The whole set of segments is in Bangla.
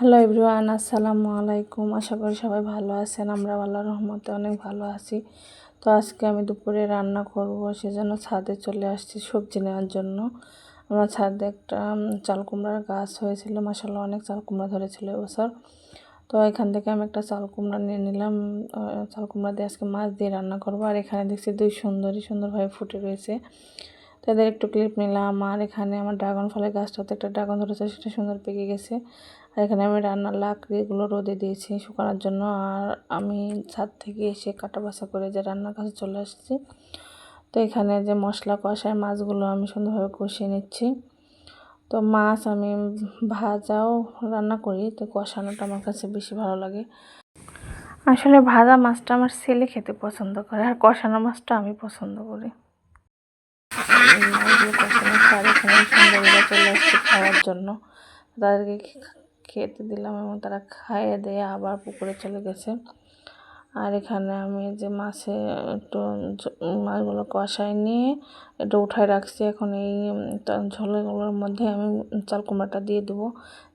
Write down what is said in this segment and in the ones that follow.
হ্যালো এভরিওয়ান আসসালামু আলাইকুম আশা করি সবাই ভালো আছেন আমরা আল্লাহ রহমতে অনেক ভালো আছি। তো আজকে আমি দুপুরে রান্না করব, সেজন্য ছাদে চলে আসছি সবজি নেওয়ার জন্য। আমার ছাদে একটা চাল কুমড়ার গাছ হয়েছিল মাসাল্লাহ অনেক চাল কুমড়া ধরেছিল এবছর। তো এখান থেকে আমি একটা চাল কুমড়া নিয়ে নিলাম চাল কুমড়া দিয়ে আজকে মাছ দিয়ে রান্না করব। আর এখানে দেখছি দুই সুন্দরী সুন্দরভাবে ফুটে রয়েছে। তাদের একটু ক্লিপ নিলাম। আর এখানে আমার ড্রাগন ফলের গাছটাতে একটা ড্রাগন ধরেছে, সেটা সুন্দর পেকে গেছে। এখানে আমি রান্নার লাকড়িগুলো রোদে দিয়েছি শুকানোর জন্য। আর আমি ছাদ থেকে এসে কাটা বাসা করে যে রান্নার কাছে চলে আসছি, তো এখানে যে মশলা কষায় মাছগুলো আমি সুন্দরভাবে কষিয়ে নিচ্ছি। তো মাছ আমি ভাজাও রান্না করি, তো কষানোটা আমার কাছে বেশি ভালো লাগে। আসলে ভাজা মাছটা আমার ছেলে খেতে পছন্দ করে, আর কষানো মাছটা আমি পছন্দ করি। চলে আসছে খাওয়ার জন্য। তাদেরকে খেতে দিলাম এবং তারা খাইয়ে দিয়ে আবার পুকুরে চলে গেছে। আর এখানে আমি যে মাছে একটু মাছগুলো কষাই নিয়ে একটু উঠায় রাখছি। এখন এই ঝোলগুলোর মধ্যে আমি চাল কুমড়াটা দিয়ে দেবো।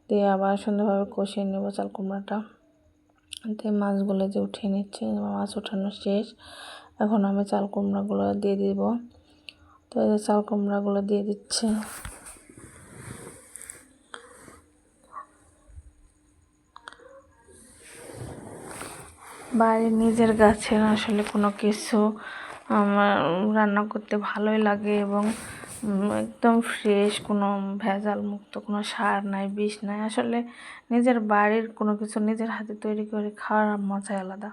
দিয়ে আবার সুন্দরভাবে কষিয়ে নেব চাল কুমড়াটা। দিয়ে মাছগুলো যে উঠিয়ে নিচ্ছি, মাছ ওঠানো শেষ। এখন আমি চাল কুমড়াগুলো দিয়ে দিব। তো চাল কুমড়াগুলো দিয়ে দিচ্ছে। বাড়ির নিজের গাছের আসলে কোনো কিছু আমার রান্না করতে ভালোই লাগে এবং একদম ফ্রেশ কোনো ভেজাল মুক্ত, কোনো সার নাই, বিষ নাই। আসলে নিজের বাড়ির কোনো কিছু নিজের হাতে তৈরি করে খাওয়ার মজাই আলাদা।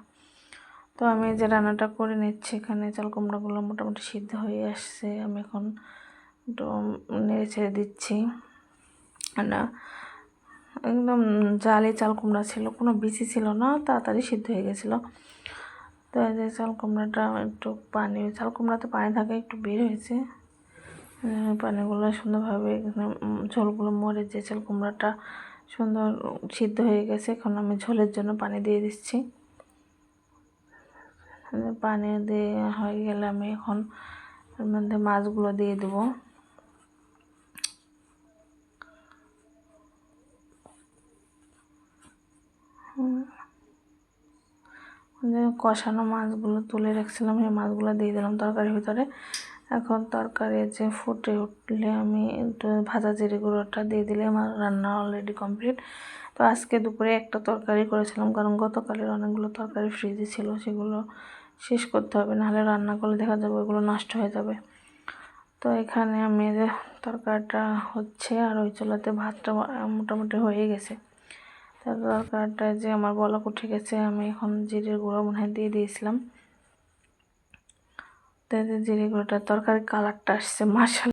তো আমি যে রান্নাটা করে নিচ্ছি, এখানে চাল কুমড়োগুলো মোটামুটি সিদ্ধ হয়ে আসছে। আমি এখন একটু নেড়ে ছেড়ে দিচ্ছি। না একদম জালে চাল কুমড়া ছিল, কোনো বিচি ছিল না, তাড়াতাড়ি সিদ্ধ হয়ে গেছিল। তো এই যে চাল কুমড়াটা একটু পানি, চাল কুমড়াতে পানি থাকে একটু বের হয়েছে। পানিগুলো সুন্দরভাবে ঝোলগুলো মরে যে চাল কুমড়াটা সুন্দর সিদ্ধ হয়ে গেছে, এখন আমি ঝোলের জন্য পানি দিয়ে দিচ্ছি। পানি দিয়ে হয়ে গেলে আমি এখন এর মধ্যে মাছগুলো দিয়ে দেবো। কষানো মাছগুলো তুলে রাখছিলাম, সেই মাছগুলো দিয়ে দিলাম তরকারির ভিতরে। এখন তরকারি যে ফুটে উঠলে আমি একটু ভাজা জিরে গুঁড়োটা দিয়ে দিলে আমার রান্না অলরেডি কমপ্লিট তো আজকে দুপুরে একটা তরকারি করেছিলাম, কারণ গতকালের অনেকগুলো তরকারি ফ্রিজে ছিল, সেগুলো শেষ করতে হবে, নাহলে রান্না করলে দেখা যাবে ওইগুলো নষ্ট হয়ে যাবে। তো এখানে আমি তরকারিটা হচ্ছে আর ওই চুলাতে ভাতটা মোটামুটি হয়ে গেছে। তরকারিটা যে আমার বলক উঠে গেছে, আমি এখন জিরের গুঁড়ো মনে দিয়ে দিয়েছিলাম। জিরে গুঁড়োটা তরকারির কালারটা আসছে মাসাল